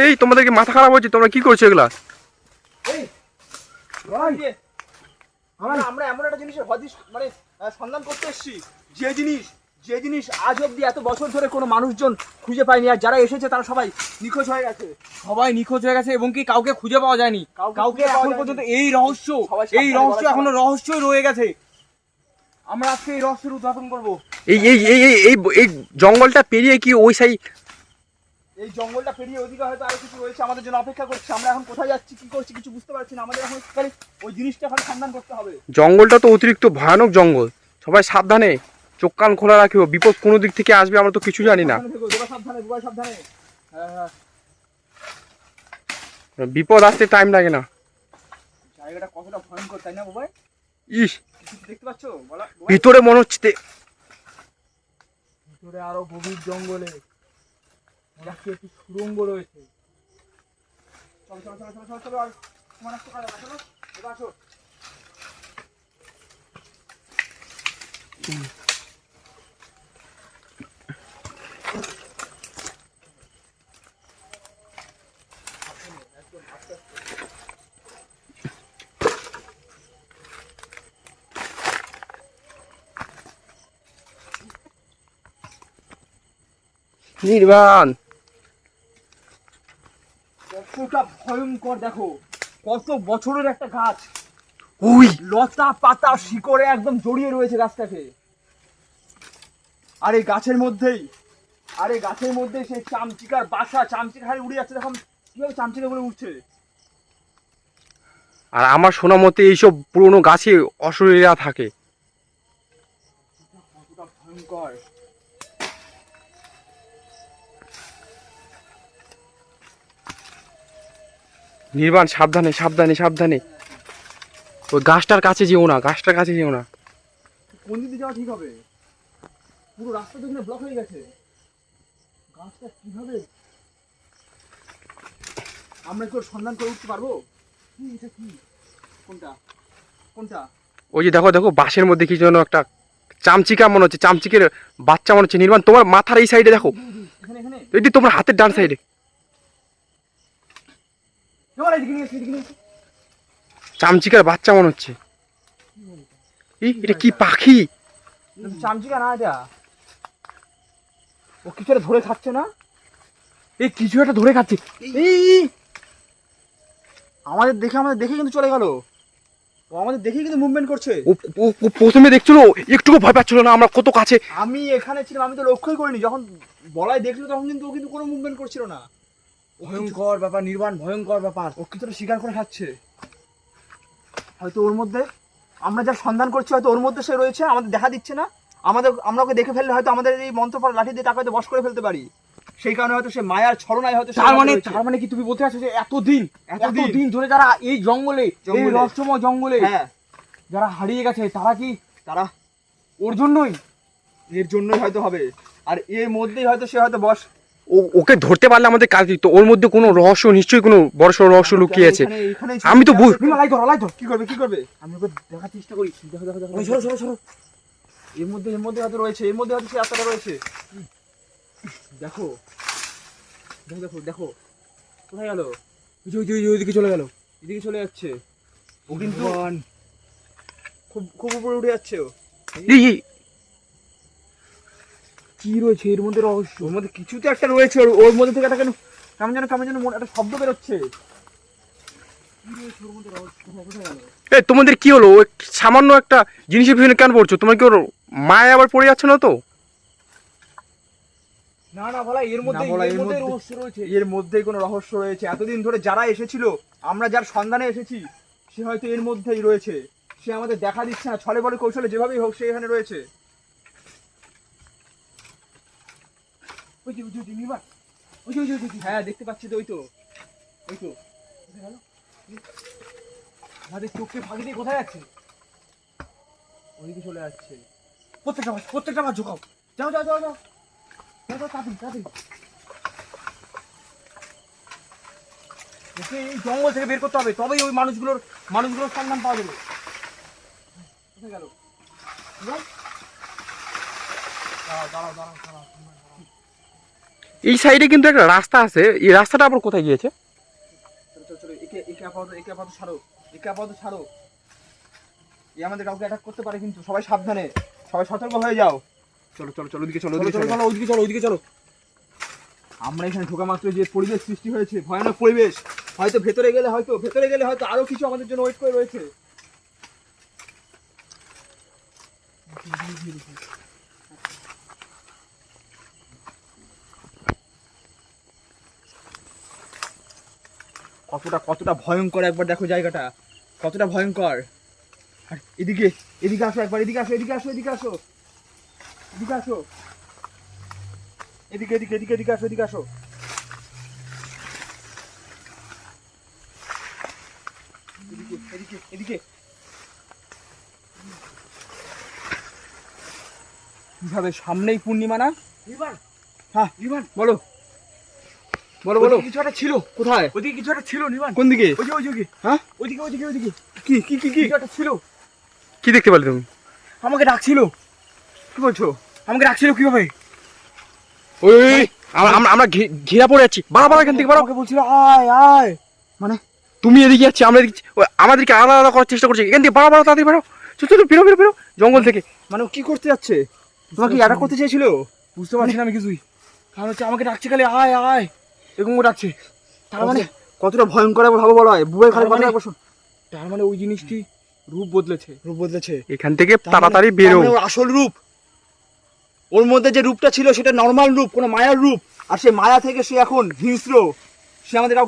এই তোমাদেরকে মাথা খারাপ হচ্ছে তোমরা কি করছ এগুলা? এই আমরা আমরা এমন একটা জিনিসের হদিস মানে সন্ধান করতে এসেছি। যে জিনিস যে জিনিস আজ অব্দি এত বছর ধরে কোনো মানুষজন খুঁজে পায়নি আর যারা এসেছে তারা সবাই নিখোঁজ হয়ে গেছে। সবাই নিখোঁজ হয়ে গেছে এবং কি কাউকে খুঁজে পাওয়া যায়নি? কাউকে এখন পর্যন্ত এই রহস্য এই রহস্য এখনও রহস্যই রয়ে গেছে। আমরা আজকে এই রহস্যের উদ্ঘাটন করব। এই এই এই এই এই এই জঙ্গলটা পেরিয়ে কি ওই সাই এই জঙ্গলটা পেরিয়ে ওদিকে হয়তো আরও কিছু রয়েছে আমাদের জন্য অপেক্ষা করছে। আমরা এখন কোথায় যাচ্ছি কি করছি কিছু বুঝতে পারছি না। আমাদের এখন খালি ওই জিনিসটা খালি সন্ধান করতে হবে। জঙ্গলটা তো অতিরিক্ত ভয়ানক জঙ্গল। সবাই সাবধানে চোখ কান খোলা রাখিও। বিপদ কোনো দিক থেকে আসবে আমরা তো কিছু জানি না। সাবধানে সাবধানে হ্যাঁ হ্যাঁ। বিপদ আসতে টাইম লাগে না। জায়গাটা কতটা ভয়ঙ্কর তাই না বুবাই? ইস। দেখতে পাচ্ছ? ভিতরে মনে হচ্ছে ভিতরে আরও গভীর জঙ্গলে। নাকি একটি সুড়ঙ্গ রয়েছে। নির্বাণ কতটা ভয়ঙ্কর দেখো। কত বছরের একটা গাছ। ওই লতা পাতা শিকড়ে একদম জড়িয়ে রয়েছে গাছটাকে। আর এই গাছের মধ্যেই আর এই গাছের মধ্যে সেই চামচিকার বাসা চামচিকা হারে উড়ে যাচ্ছে। দেখো কীভাবে চামচিকা করে উঠছে। আর আমার শোনা মতে এইসব পুরনো গাছে অশরীরা থাকে। কতটা ভয়ঙ্কর। নির্বাণ সাবধানে সাবধানে সাবধানে। ওই গাছটার কাছে যেও না গাছটার কাছে যেও না। কোন দিকে যাওয়া ঠিক হবে? পুরো রাস্তা তো ব্লক হয়ে গেছে। গাছটা কীভাবে? আমরা কি সন্ধান করে উঠতে পারব? কি এটা কি? কোনটা? কোনটা? ওই যে দেখো দেখো বাঁশের মধ্যে কি যেন একটা চামচিকা মনে হচ্ছে চামচিকের বাচ্চা মনে হচ্ছে। নির্বাণ তোমার মাথার এই সাইডে দেখো। এখানে এখানে। এই যে তোমার হাতের ডান সাইডে এবার এদিকে নিয়ে এসো, এদিকে নিয়ে এসো। চামচিকার বাচ্চা মনে হচ্ছে। এটা কি পাখি? চামচিকা না এটা। ও কিছু একটা ধরে খাচ্ছে না? এই কিছু একটা ধরে খাচ্ছে। এই আমাদের দেখে আমাদের দেখে কিন্তু চলে গেল। ও আমাদের দেখে কিন্তু মুভমেন্ট করছে। ও প্রথমে দেখছিল একটুকু ভয় পাচ্ছিল না আমরা কত কাছে। আমি এখানে ছিলাম আমি তো লক্ষ্যই করিনি। যখন বলাই দেখল তখন কিন্তু ও কিন্তু কোনো মুভমেন্ট করছিল না। ভয়ঙ্কর ব্যাপার নির্বাণ ভয়ঙ্কর ব্যাপার। ও কিছুটা শিকার করে খাচ্ছে? হয়তো ওর মধ্যে আমরা যা সন্ধান করছি হয়তো ওর মধ্যে সে রয়েছে আমাদের দেখা দিচ্ছে না। আমাদের আমরা ওকে দেখে ফেললে হয়তো আমাদের এই মন্ত্র পড়া লাঠি দিয়ে তাকে হয়তো বশ করে ফেলতে পারি। সেই কারণে হয়তো সে মায়ার ছলনায় হয়তো তার মানে তার মানে কি তুমি বলতে চাচ্ছো যে এতদিন এতদিন। ধরে যারা এই জঙ্গলে এই জঙ্গলে। রহস্যময় জঙ্গলে হ্যাঁ। যারা হারিয়ে গেছে তারা কি তারা ওর জন্যই? এর জন্যই হয়তো হবে। আর এর মধ্যেই হয়তো সে হয়তো বস ওকে ধরতে পারলে আমাদের কাজ দিত। ওর মধ্যে কোনো রহস্য নিশ্চয়ই কোনো বড় বড়সড় রহস্য লুকিয়ে আছে। আমি তো। কি করবে কি করবে? আমি ওকে দেখার চেষ্টা করি। দেখো দেখো দেখো। সরো সরো সরো। এর মধ্যে এর মধ্যে হয়তো রয়েছে এর মধ্যে হয়তো সেই রাস্তাটা রয়েছে। দেখো। দেখো দেখো দেখো। কোথায় গেল? ওইদিকে চলে গেল। এদিকে চলে যাচ্ছে। ও কিন্তু খুব খুব উপরে উঠে যাচ্ছে ও। কি রয়েছে? এর মধ্যে রহস্য ওর মধ্যে কিছু তো একটা রয়েছে। ওর মধ্যে থেকে একটা কেন কেমন যেন কেমন যেন মনে- একটা শব্দ বেরোচ্ছে। মধ্যে এই তোমাদের কি হলো? সামান্য একটা জিনিসের পিছনে কেন পড়ছো? তোমার কি ওর মায় আবার পড়ে যাচ্ছে না তো? না না বলা এর মধ্যে বলা, এর মধ্যে মধ্যে- রহস্য রয়েছে। এর মধ্যেই কোনো রহস্য রয়েছে। এতদিন ধরে যারা এসেছিল আমরা যার সন্ধানে এসেছি সে হয়তো এর মধ্যেই রয়েছে। সে আমাদের দেখা দিচ্ছে না। ছলে বলে কৌশলে যেভাবেই হোক সে এখানে রয়েছে। ওই যে, ওই যে, ওই যে, ওই যে, হ্যাঁ দেখতে পাচ্ছি তো ওই তো ওই তো। আমাদের চোখকে ফাঁকি দিয়ে কোথায় যাচ্ছে? ওইদিকে চলে যাচ্ছে। প্রত্যেকটা মাছ প্রত্যেকটা মাছ যাও যাও যাও যাও। যাও যাও ওকে এই জঙ্গল থেকে বের করতে হবে। তবেই ওই মানুষগুলোর মানুষগুলোর সন্ধান পাওয়া যাবে। কোথায় গেল? দাঁড়াও দাঁড়াও দাঁড়াও দাঁড়াও এই সাইডে কিন্তু একটা রাস্তা আছে। এই রাস্তাটা আবার কোথায় গিয়েছে? চলো চলো চলো একে একে আপাতত একে আপাতত ছাড়ো। একে আপাতত ছাড়ো। এ আমাদের কাউকে অ্যাটাক করতে পারে কিন্তু সবাই সাবধানে। সবাই সতর্ক হয়ে যাও। চলো চলো চলো ওদিকে চলো চলো ওদিকে চলো চলো। চলো ওইদিকে চলো ওইদিকে চলো। আমরা এখানে ঢোকা মাত্র যে পরিবেশ সৃষ্টি হয়েছে ভয়ানক পরিবেশ। হয়তো ভেতরে গেলে হয়তো ভেতরে গেলে হয়তো আরও কিছু আমাদের জন্য ওয়েট করে রয়েছে। কতটা কতটা ভয়ঙ্কর একবার দেখো জায়গাটা। কতটা ভয়ঙ্কর। আর এদিকে এদিকে আসো একবার এদিকে আসো এদিকে আসো এদিকে আসো। এদিকে আসো। এদিকে এদিকে এদিকে এদিকে আসো এদিকে আসো। এদিকে এদিকে এদিকে। কীভাবে সামনেই পূর্ণিমা না? রিবান। হ্যাঁ রিবান। বলো। বলো বলো। কিছু একটা ছিল। কোথায়? ওইদিকে কিছু একটা ছিল রিবান কোন দিকে? ওই যে ওই হ্যাঁ? ওইদিকে ওইদিকে ওইদিকে কি কি কি কি? একটা ছিল। কি দেখতে পেলে তুমি? আমাকে ডাকছিল। কি বলছো? আমাকে ডাকছিল কীভাবে? ওই আমরা ঘেরা পড়ে যাচ্ছি। বাড়া বাড়া এখান থেকে বাড়া। আমাকে বলছিল আয় আয়। মানে? তুমি এদিকে যাচ্ছি আমরা এদিকে আমাদেরকে আলাদা আলাদা করার চেষ্টা করছি। এখান থেকে বাড়া বাড়া তাড়াতাড়ি বাড়াও। চলো চলো বেরো বেরো বেরো জঙ্গল থেকে। মানে ও কি করতে যাচ্ছে? তোমাকে অ্যাটাক করতে চেয়েছিল? বুঝতে পারছি না আমি কিছুই। কারণ হচ্ছে আমাকে ডাকছে খালি আয় আয়। এরকম ডাকছে। তার মানে? কতটা ভয়ঙ্কর একবার বলা হয় বুয়ের খালি তার মানে- কথা একবার তার মানে ওই জিনিসটি রূপ বদলেছে। রূপ বদলেছে। এখান থেকে মানে- তাড়াতাড়ি বেরো মানে আসল রূপ। ওর মধ্যে যে রূপটা ছিল সেটা নর্মাল রূপ কোনো মায়ার রূপ। আর সেই মায়া থেকে সে এখন হিংস্র। সে আমাদের